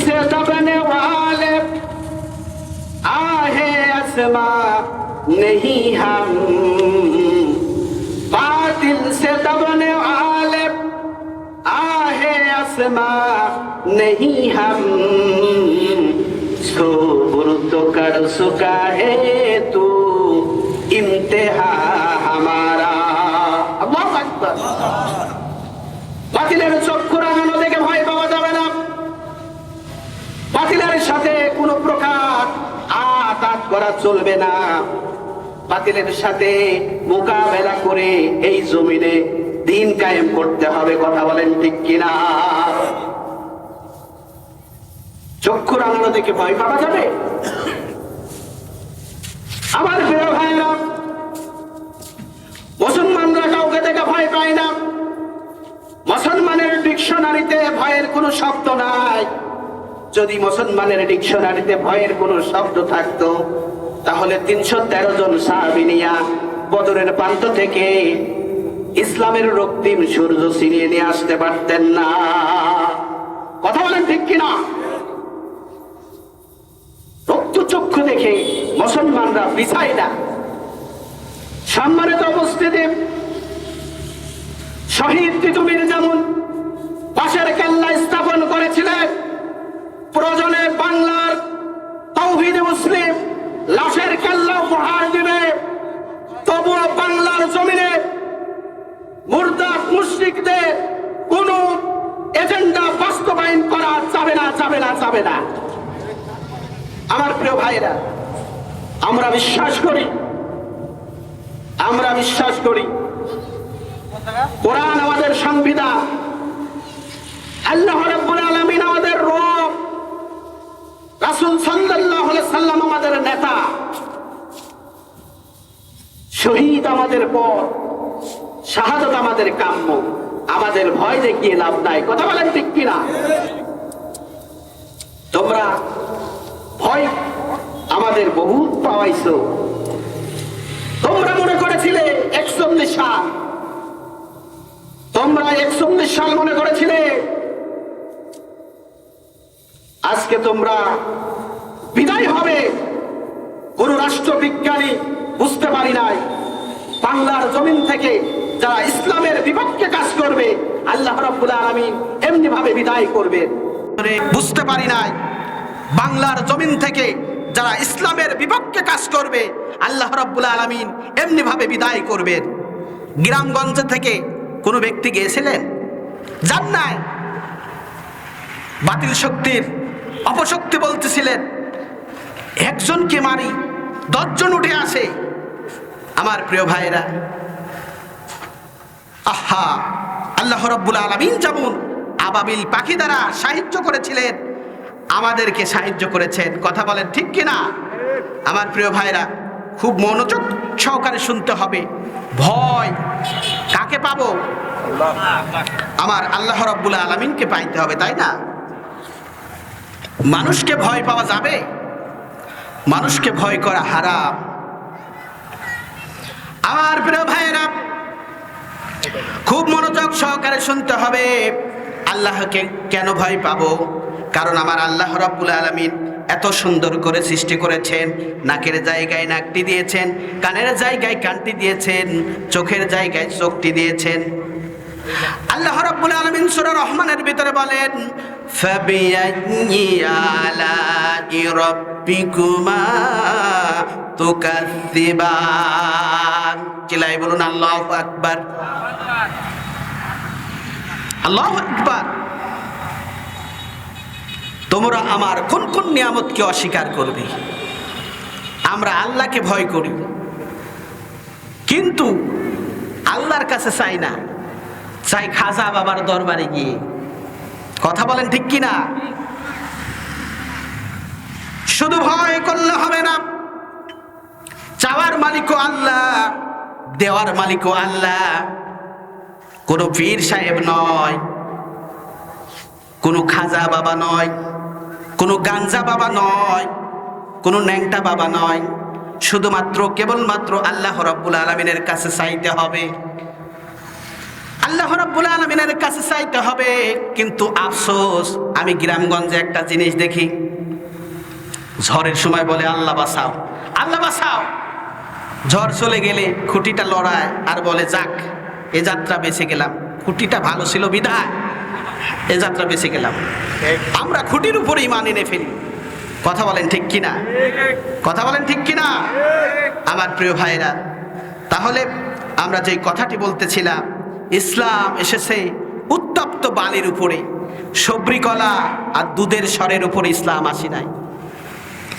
से दबने वाले आहे असमा नहीं हम। बातिल से दबने वाले आहे असमा नहीं हम। सोबर तो कर चुका है तू, इम्तिहा हमारा। बहुत अकबर। সাথে কোনো প্রকার আতাত করা চলবে না। বাতিলের সাথে মোকাবেলা করে এই জমিনে দিন কায়েম করতে হবে, কথা বলেন ঠিক কিনা? চক্ষুর রাঙানো দেখে ভয় পাওয়া যাবে? আমার প্রিয় ভাইরা, মুসলমানরা কাউকে দেখে ভয় পায় না। মুসলমানের ডিকশনারিতে ভয়ের কোনো শব্দ নাই। যদি মুসলমানের ডিকশনারিতে ভয়ের কোনো শব্দ থাকতো, তাহলে তিনশো তেরো জন সাহাবিনিয়া বদরের প্রান্ত থেকে ইসলামের রক্তিম সূর্য ছিনিয়ে নিয়ে আসতে পারতেন না। কথা বলেন ঠিক কিনা? রক্তচক্ষু দেখে মুসলমানরা বিছায় না। সম্মানিত উপস্থিতি, শহীদ তিতুমির যেমন পাশের কেল্লা স্থাপন করেছিলেন প্রয়োজনে বাংলার তৌহিদ মুসলিম লাশের কেল্লা উপহার দিবে। তবুও বাংলার জমিনে মুর্দা মুশ্রিকদের কোন এজেন্ডা বাস্তবায়ন করা যাবে না যাবে না যাবে না। আমার প্রিয় ভাইরা আমরা বিশ্বাস করি, আমরা বিশ্বাস করি, কোরআন আমাদের সংবিধান। আল্লাহ রাব্বুল আলামিন আমাদের রাসূল সাল্লাম আমাদের নেতা। শহীদ আমাদের পর, শাহাদত আমাদের কাম্য। আমাদের ভয় দেখিয়ে লাভ নাই। কথা বলেন ঠিক কিনা? তোমরা ভয় আমাদের বহুত পাওয়াইছো। তোমরা মনে করেছিলে একচল্লিশ সাল। তোমরা একচল্লিশ সাল মনে করেছিলে আজকে তোমরা বিদায় হবে। কোন রাষ্ট্রবিজ্ঞানী বুঝতে পারি নাই। বাংলার জমিন থেকে যারা ইসলামের বিপক্ষে কাজ করবে, আল্লাহ রাব্বুল আলামিন এমনি ভাবে বিদায় করবে। বুঝতে পারি নাই। বাংলার জমিন থেকে যারা ইসলামের বিপক্ষে কাজ করবে, আল্লাহ রাব্বুল আলামিন এমনি ভাবে বিদায় করবেন। গ্রামগঞ্জ থেকে কোনো ব্যক্তি গিয়েছিলেন? যান নাই। বাতিল শক্তির অপশক্তি বলতেছিলেন, একজনকে মারি, দশজন উঠে আসে। আমার প্রিয় ভাইরা আহা, আল্লাহ রব্বুল আলমিন যেমন আবাবিল পাখি দ্বারা সাহায্য করেছিলেন, আমাদেরকে সাহায্য করেছেন। কথা বলেন ঠিক কিনা? আমার প্রিয় ভাইরা খুব মনোযোগ সহকারে শুনতে হবে। ভয় কাকে পাবো? আমার আল্লাহ রব্বুল আলমিনকে পাইতে হবে, তাই না? মানুষকে ভয় পাওয়া যাবে? মানুষকে ভয় করা হারাম। আমার প্রিয় ভাইয়েরা, খুব মনোযোগ সহকারে শুনতে হবে, আল্লাহকে কেন ভয় পাবো? কারণ আমার আল্লাহ রব্বুল আলমিন এত সুন্দর করে সৃষ্টি করেছেন, নাকের জায়গায় নাকটি দিয়েছেন, কানের জায়গায় কানটি দিয়েছেন, চোখের জায়গায় চোখটি দিয়েছেন। আল্লাহ রাব্বুল আলামিন সূরা রহমানের ভিতরে বলেন চিল্লাই বলুন আল্লাহু আকবার আল্লাহু আকবার তোমরা আমার কোন কোন নিয়ামতকে অস্বীকার করবে? আমরা আল্লাহকে ভয় করি। কিন্তু আল্লাহর কাছে চাই না। চাই খাজা বাবার দরবারে গিয়ে। কথা বলেন ঠিক কিনা? শুধু ভয় করলে হবে না। চাওয়ার মালিকও আল্লাহ, দেওয়ার মালিকও আল্লাহ। কোনো পীর সাহেব নয়, কোনো খাজা বাবা নয়, কোনো গাঞ্জা বাবা নয়, কোনো ন্যাংটা বাবা নয়। শুধুমাত্র, কেবলমাত্র আল্লাহ রব্বুল আলমিনের কাছে চাইতে হবে। আল্লাহ রাব্বুল আলামিনের কাছে চাইতে হবে। কিন্তু আফসোস, আমি গ্রামগঞ্জে একটা জিনিস দেখি। ঝড়ের সময় বলে, আল্লাহ বাঁচাও আল্লাহ বাঁচাও। ঝড় চলে গেলে খুঁটিটা লড়ায় আর বলে, যাক, এ যাত্রা বেঁচে গেলাম। খুঁটিটা ভালো ছিল বিধায় এ যাত্রা বেঁচে গেলাম। আমরা খুঁটির উপরে ইমান এনে ফেলি। কথা বলেন ঠিক কিনা? কথা বলেন ঠিক কিনা? আমার প্রিয় ভাইরা তাহলে আমরা যে কথাটি বলতেছিলাম ইসলাম এসেছে উত্তপ্ত বালির উপরে সবরিকলা আর দুধের স্বরের উপরে ইসলাম আসি নাই।